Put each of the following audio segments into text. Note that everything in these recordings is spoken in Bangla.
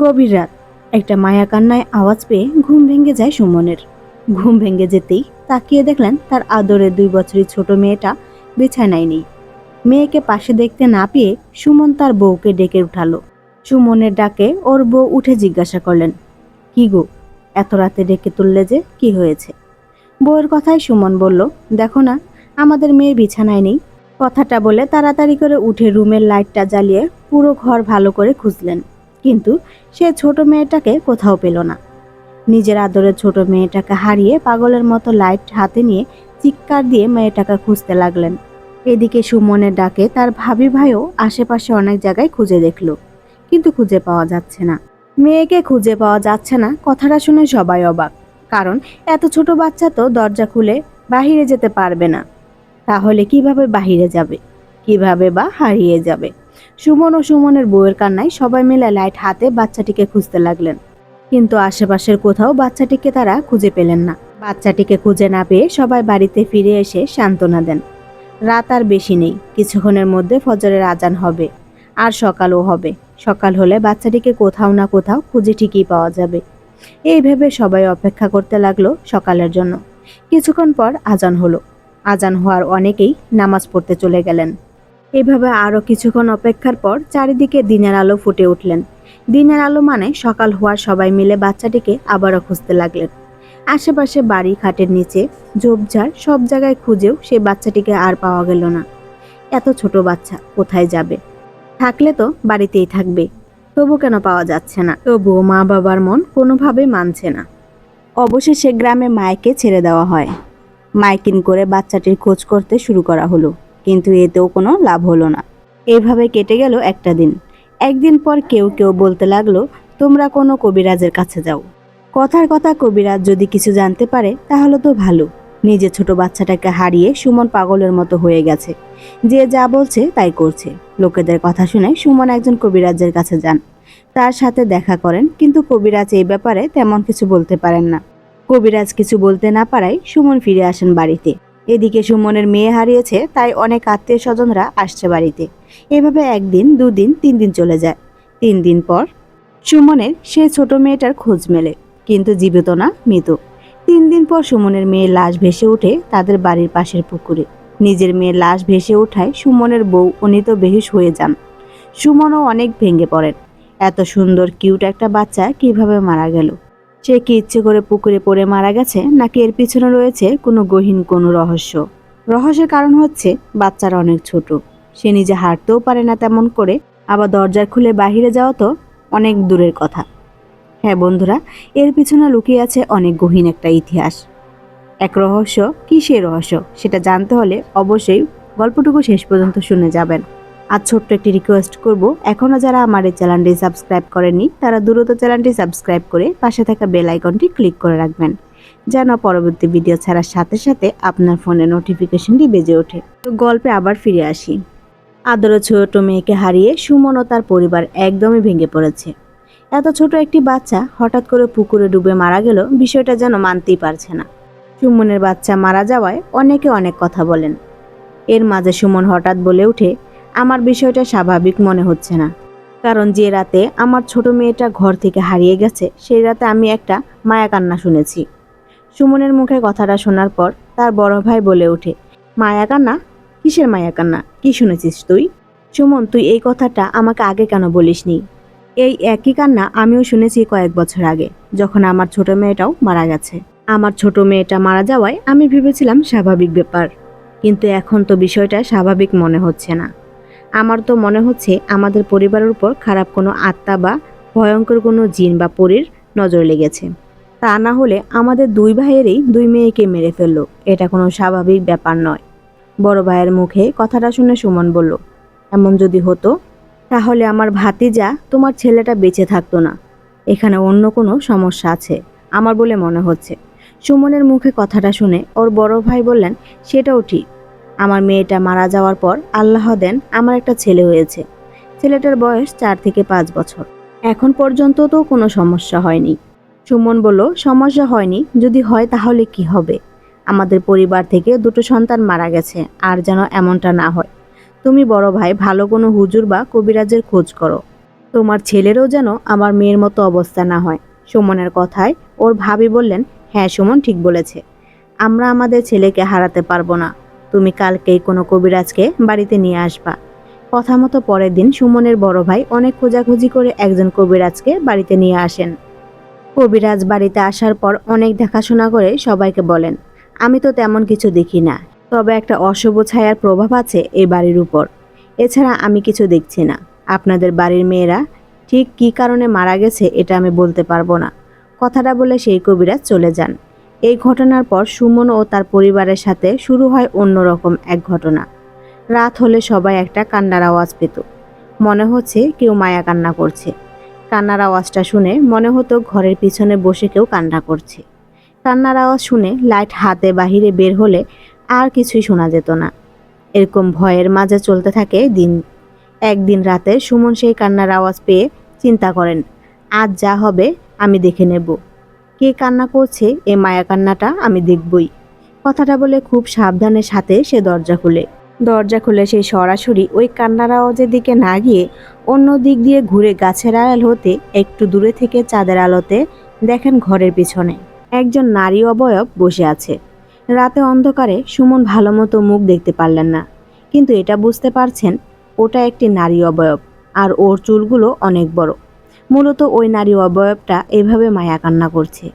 গভীর রাত। একটা মায়া কান্নায় আওয়াজ পেয়ে ঘুম ভেঙে যায় সুমনের। ঘুম ভেঙে যেতেই তাকিয়ে দেখলেন তার আদরের দুই বছরের ছোট মেয়েটা বিছানায় নেই। মেয়েকে পাশে দেখতে না পেয়ে সুমন তার বউকে ডেকে উঠালো। সুমনের ডাকে ওর বউ উঠে জিজ্ঞাসা করলেন, কি গো এত রাতে ডেকে তুললে যে কি হয়েছে? বউয়ের কথায় সুমন বলল, দেখো না, আমাদের মেয়ে বিছানায় নেই। কথাটা বলে তাড়াতাড়ি করে উঠে রুমের লাইটটা জ্বালিয়ে পুরো ঘর ভালো করে খুঁজলেন। কিন্তু সে ছোট মেয়েটাকে কোথাও পেল না। নিজের আদরের ছোট মেয়েটাকে হারিয়ে পাগলের মতো লাইট হাতে নিয়ে চিৎকার দিয়ে মেয়েটাকে খুঁজতে লাগলেন। এদিকে সুমনের ডাকে তার ভাবি ভাইও আশেপাশে অনেক জায়গায় খুঁজে দেখল, কিন্তু খুঁজে পাওয়া যাচ্ছে না। মেয়েকে খুঁজে পাওয়া যাচ্ছে না, কথাটা শুনে সবাই অবাক। কারণ এত ছোট বাচ্চা তো দরজা খুলে বাহিরে যেতে পারবে না। তাহলে কীভাবে বাহিরে যাবে? কীভাবে বা হারিয়ে যাবে? সুমন ও সুমনের বউয়ের কান্নায় সবাই মিলে লাইট হাতে বাচ্চাটিকে খুঁজতে লাগলেন। কিন্তু আশেপাশের কোথাও বাচ্চাটিকে তারা খুঁজে পেলেন না। বাচ্চাটিকে খুঁজে না পেয়ে সবাই বাড়িতে ফিরে এসে সান্ত্বনা দেন। রাত আর বেশি নেই, কিছুক্ষণের মধ্যে ফজরের আজান হবে। আর সকালও হবে। সকাল হলে বাচ্চাটিকে কোথাও না কোথাও খুঁজে ঠিকই পাওয়া যাবে। এই ভেবে সবাই অপেক্ষা করতে লাগল সকালের জন্য। কিছুক্ষণ পর আজান হলো। আজান হওয়ার অনেকেই নামাজ পড়তে চলে গেলেন। এভাবে আরও কিছুক্ষণ অপেক্ষার পর চারিদিকে দিনের আলো ফুটে উঠলেন। দিনের আলো মানে সকাল হওয়ার সবাই মিলে বাচ্চাটিকে আবারও খুঁজতে লাগলেন। আশেপাশে বাড়ি খাটের নিচে ঝোপঝাড় সব জায়গায় খুঁজেও সেই বাচ্চাটিকে আর পাওয়া গেল না। এত ছোট বাচ্চা, কোথায় যাবে? থাকলে তো বাড়িতেই থাকবে। তবু কেন পাওয়া যাচ্ছে না? তবুও মা বাবার মন কোনোভাবেই মানছে না। অবশেষে গ্রামে মায়কে ছেড়ে দেওয়া হয়। মাইকিন করে বাচ্চাটির খোঁজ করতে শুরু করা হলো, কিন্তু এতেও কোনো লাভ হলো না। এভাবে কেটে গেল একটা দিন। একদিন পর কেউ কেউ বলতে লাগল, তোমরা কোনো কবিরাজের কাছে যাও। কথার কথা কবিরাজ যদি কিছু জানতে পারে, তাহলে তো ভালো। নিজে ছোট বাচ্চাটাকে হারিয়ে সুমন পাগলের মতো হয়ে গেছে। যে যা বলছে তাই করছে। লোকেদের কথা শুনে সুমন একজন কবিরাজের কাছে যান। তার সাথে দেখা করেন, কিন্তু কবিরাজ এই ব্যাপারে তেমন কিছু বলতে পারেন না। কবিরাজ কিছু বলতে না পারায় সুমন ফিরে আসেন বাড়িতে। এদিকে সুমনের মেয়ে হারিয়েছে, তাই অনেক আত্মীয় স্বজনরা আসছে বাড়িতে। এভাবে একদিন, দুদিন তিন দিন চলে যায়। তিন দিন পর সুমনের সে ছোট মেয়েটার খোঁজ মেলে, কিন্তু জীবিত না মৃত। পর সুমনের মেয়ের লাশ ভেসে ওঠে তাদের বাড়ির পাশের পুকুরে। নিজের মেয়ের লাশ ভেসে ওঠায় সুমনের বউ অনিত বেহুশ হয়ে যান। সুমনও অনেক ভেঙে পড়েন। এত সুন্দর, কিউট একটা বাচ্চা কীভাবে মারা গেল? সে কি ইচ্ছে করে পুকুরে পড়ে মারা গেছে, নাকি এর পিছনে রয়েছে কোনো গহীন, কোনো রহস্য? রহস্যের কারণ হচ্ছে, বাচ্চারা অনেক ছোট। সে নিজে হাঁটতেও পারে না তেমন করে, আবার দরজার খুলে বাহিরে যাওয়া তো অনেক দূরের কথা। হ্যাঁ বন্ধুরা, এর পিছনে লুকিয়ে আছে অনেক গহীন একটা ইতিহাস। এক রহস্য, কি সেই রহস্য, সেটা জানতে হলে অবশ্যই গল্পটুকু শেষ পর্যন্ত শুনে যাবেন। আর ছোট্ট একটি রিকোয়েস্ট করব এখনও যারা আমার এই চ্যানেলটি সাবস্ক্রাইব করেননি, তারা দ্রুত চ্যানেলটি সাবস্ক্রাইব করে পাশে থাকা বেল আইকনটি ক্লিক করে রাখবেন, যেন পরবর্তী ভিডিও ছাড়ার সাথে সাথে আপনার ফোনে নোটিফিকেশনটি বেজে ওঠে। তো গল্পে আবার ফিরে আসি। আদর ছোট মেয়েকে হারিয়ে সুমন ও তার পরিবার একদমই ভেঙে পড়েছে। এত ছোট একটি বাচ্চা হঠাৎ করে পুকুরে ডুবে মারা গেল, বিষয়টা যেন মানতেই পারছে না। সুমনের বাচ্চা মারা যাওয়ায় অনেকে অনেক কথা বলেন। এর মাঝে সুমন হঠাৎ বলে ওঠে, আমার বিষয়টা স্বাভাবিক মনে হচ্ছে না। কারণ যে রাতে আমার ছোট মেয়েটা ঘর থেকে হারিয়ে গেছে, সেই রাতে আমি একটা মায়া কান্না শুনেছি। সুমনের মুখে কথাটা শোনার পর তার বড় ভাই বলে ওঠে, মায়া কান্না? কিসের মায়া কান্না? কি শুনেছিস তুই? সুমন, তুই এই কথাটা আমাকে আগে কেন বলিসনি? এই একই কান্না আমিও শুনেছি কয়েক বছর আগে, যখন আমার ছোট মেয়েটাও মারা গেছে। আমার ছোট মেয়েটা মারা যাওয়ায় আমি ভেবেছিলাম স্বাভাবিক ব্যাপার, কিন্তু এখন তো বিষয়টা স্বাভাবিক মনে হচ্ছে না। আমার তো মনে হচ্ছে আমাদের পরিবারের উপর খারাপ কোনো আত্মা বা ভয়ঙ্কর কোনো জিন বা পরীর নজর লেগেছে। তা না হলে আমাদের দুই ভাইয়েরই দুই মেয়েকে মেরে ফেলল, এটা কোনো স্বাভাবিক ব্যাপার নয়। বড় ভাইয়ের মুখে কথাটা শুনে সুমন বলল, এমন যদি হতো তাহলে আমার ভাতিজা তোমার ছেলেটা বেঁচে থাকতো না। এখানে অন্য কোনো সমস্যা আছে, আমার বলে মনে হচ্ছে। সুমনের মুখে কথাটা শুনে ওর বড় ভাই বললেন, সেটাও ঠিক। আমার মেয়েটা মারা যাওয়ার পর আল্লাহ দেন আমার একটা ছেলে হয়েছে। ছেলেটার বয়স চার থেকে পাঁচ বছর। এখন পর্যন্ত তো কোনো সমস্যা হয়নি। সুমন বলল, সমস্যা হয়নি। যদি হয় তাহলে কি হবে? আমাদের পরিবার থেকে দুটো সন্তান মারা গেছে, আর যেন এমনটা না হয়। তুমি বড় ভাই, ভালো কোনো হুজুর বা কবিরাজের খোঁজ করো। তোমার ছেলেরও যেন আমার মেয়ের মতো অবস্থা না হয়। সুমনের কথায় ওর ভাবি বললেন হ্যাঁ সুমন ঠিক বলেছে। আমরা আমাদের ছেলেকে হারাতে পারব না। তুমি কালকেই কোনো কবিরাজকে বাড়িতে নিয়ে আসবা। কথা মতো পরের দিন সুমনের বড় ভাই অনেক খোঁজাখুঁজি করে একজন কবিরাজকে বাড়িতে নিয়ে আসেন। কবিরাজ বাড়িতে আসার পর অনেক দেখাশোনা করে সবাইকে বলেন, আমি তো তেমন কিছু দেখি না। তবে একটা অশুভ ছায়ার প্রভাব আছে এই বাড়ির উপর। এছাড়া আমি কিছু দেখছি না। আপনাদের বাড়ির মেয়েরা ঠিক কী কারণে মারা গেছে এটা আমি বলতে পারব না। কথাটা বলে সেই কবিরাজ চলে যান। এই ঘটনার পর সুমন ও তার পরিবারের সাথে শুরু হয় অন্যরকম এক ঘটনা। রাত হলে সবাই একটা কান্নার আওয়াজ পেত। মনে হচ্ছে কেউ মায়া কান্না করছে। কান্নার আওয়াজটা শুনে মনে হতো ঘরের পিছনে বসে কেউ কান্না করছে। কান্নার আওয়াজ শুনে লাইট হাতে বাহিরে বের হলে আর কিছুই শোনা যেত না। এরকম ভয়ের মাঝে চলতে থাকে দিন। একদিন রাতে সুমন সেই কান্নার আওয়াজ পেয়ে চিন্তা করেন, আজ যা হবে আমি দেখে নেব। কে কান্না করছে এ মায়া কান্নাটা আমি দেখবই। কথাটা বলে খুব সাবধানের সাথে সে দরজা খুলে। দরজা খুলে সে সরাসরি ওই কান্নার আওয়াজের দিকে না গিয়ে অন্য দিক দিয়ে ঘুরে গাছের আড়াল হতে একটু দূরে থেকে চাঁদের আলোতে দেখেন ঘরের পিছনে একজন নারী অবয়ব বসে আছে। রাতে অন্ধকারে সুমন ভালো মতো মুখ দেখতে পারলেন না। কিন্তু এটা বুঝতে পারছেন, ওটা একটি নারী অবয়ব, আর ওর চুলগুলো অনেক বড়। মূলত ওই নারী অবয়বটা এভাবে মায়া কান্না করছে।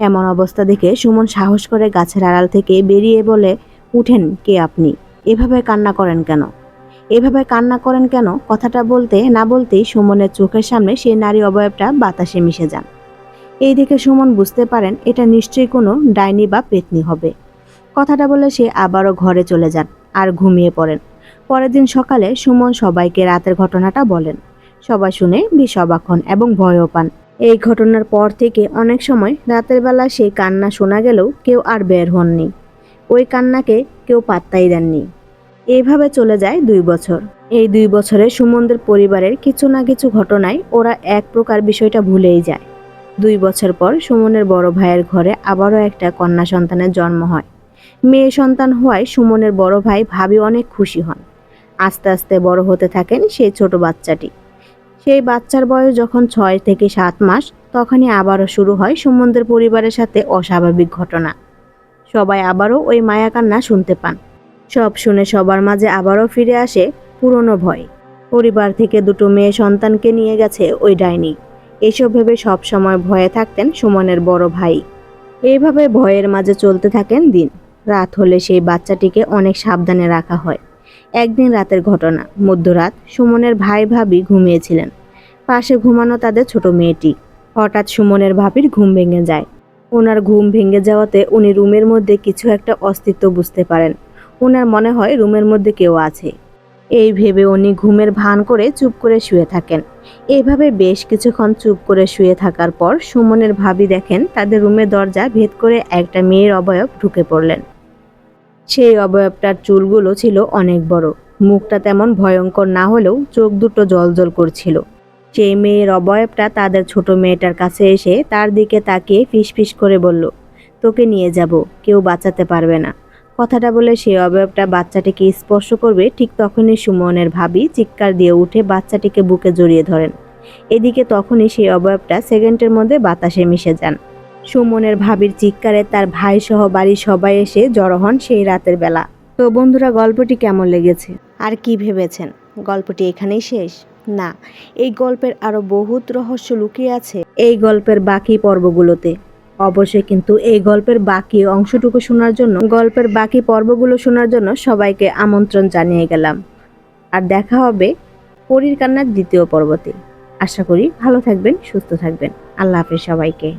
এমন অবস্থা দেখে সুমন সাহস করে গাছের আড়াল থেকে বেরিয়ে বলে, উঠেন, কে আপনি? এভাবে কান্না করেন কেন? এভাবে কান্না করেন কেন? কথাটা বলতে না বলতেই সুমনের চোখের সামনে সেই নারী অবয়বটা বাতাসে মিশে যান। এই দেখে সুমন বুঝতে পারেন এটা নিশ্চয়ই কোনো ডাইনি বা পেতনি হবে। কথাটা বলে সে আবারও ঘরে চলে যান আর ঘুমিয়ে পড়েন। পরের দিন সকালে সুমন সবাইকে রাতের ঘটনাটা বলেন। সবাই শুনে বেশ অবাক হন এবং ভয়ও পান। এই ঘটনার পর থেকে অনেক সময় রাতের বেলা সেই কান্না শোনা গেলেও কেউ আর বের হননি। ওই কান্নাকে কেউ পাত্তাই দেননি। এইভাবে চলে যায় দুই বছর। এই দুই বছরে সুমনদের পরিবারের কিছু না কিছু ঘটনায় ওরা এক প্রকার বিষয়টা ভুলেই যায়। দুই বছর পর সুমনের বড় ভাইয়ের ঘরে আবারও একটা কন্যা সন্তানের জন্ম হয়। মেয়ে সন্তান হওয়ায় সুমনের বড় ভাই ভাবি অনেক খুশি হন। আস্তে আস্তে বড় হতে থাকেন সেই ছোট বাচ্চাটি। সেই বাচ্চার বয়স যখন ছয় থেকে সাত মাস, তখনই আবারও শুরু হয় সুমনদের পরিবারের সাথে অস্বাভাবিক ঘটনা। সবাই আবারও ওই মায়া কান্না শুনতে পান। সব শুনে সবার মাঝে আবারও ফিরে আসে পুরনো ভয়। পরিবার থেকে দুটো মেয়ে সন্তানকে নিয়ে গেছে ওই ডাইনি। এসব ভেবে সবসময় ভয়ে থাকতেন সুমনের বড় ভাই। এইভাবে ভয়ের মাঝে চলতে থাকেন দিন। রাত হলে সেই বাচ্চাটিকে অনেক সাবধানে রাখা হয়। একদিন রাতের ঘটনা। মধ্যরাত সুমনের ভাই ভাবি ঘুমিয়েছিলেন। পাশে ঘুমানো তাদের ছোট মেয়েটি। হঠাৎ সুমনের ভাবির ঘুম ভেঙে যায়। ওনার ঘুম ভেঙে যাওয়াতে উনি রুমের মধ্যে কিছু একটা অস্তিত্ব বুঝতে পারেন। ওনার মনে হয় রুমের মধ্যে কেউ আছে। এই ভেবে উনি ঘুমের ভান করে চুপ করে শুয়ে থাকেন। এইভাবে বেশ কিছুক্ষণ চুপ করে শুয়ে থাকার পর সুমনের ভাবি দেখেন তাদের রুমের দরজা ভেদ করে একটা মেয়ের অবয়ব ঢুকে পড়লেন। সেই অবয়বটার চুলগুলো ছিল অনেক বড়। মুখটা তেমন ভয়ঙ্কর না হলেও চোখ দুটো জলজল করছিল। সেই মেয়ের অবয়বটা তাদের ছোট মেয়েটার কাছে এসে তার দিকে তাকিয়ে ফিসফিস করে বলল, তোকে নিয়ে যাব, কেউ বাঁচাতে পারবে না। কথাটা বলে সেই অবয়বটা বাচ্চাটিকে স্পর্শ করবে ঠিক তখনই সুমনের ভাবি চিৎকার দিয়ে উঠে বাচ্চাটিকে বুকে জড়িয়ে ধরেন। এদিকে তখনই সেই অবয়বটা সেকেন্ডের মধ্যে বাতাসে মিশে যান। সুমনের ভাবির চিৎকারে তার ভাই সহ বাড়ির সবাই এসে জড়ো হন সেই রাতের বেলা। তো বন্ধুরা, গল্পটি কেমন লেগেছে? আর কি ভেবেছেন? গল্পটি এখানেই শেষ? না, এই গল্পের আরও বহুত রহস্য লুকিয়ে আছে এই গল্পের বাকি পর্বগুলোতে। অবশ্যই কিন্তু এই গল্পের বাকি অংশটুকু শোনার জন্য, গল্পের বাকি পর্বগুলো শোনার জন্য সবাইকে আমন্ত্রণ জানিয়ে গেলাম। আর দেখা হবে পরীর কান্নার দ্বিতীয় পর্বতে। আশা করি ভালো থাকবেন, সুস্থ থাকবেন। আল্লাহ হাফিজ সবাইকে।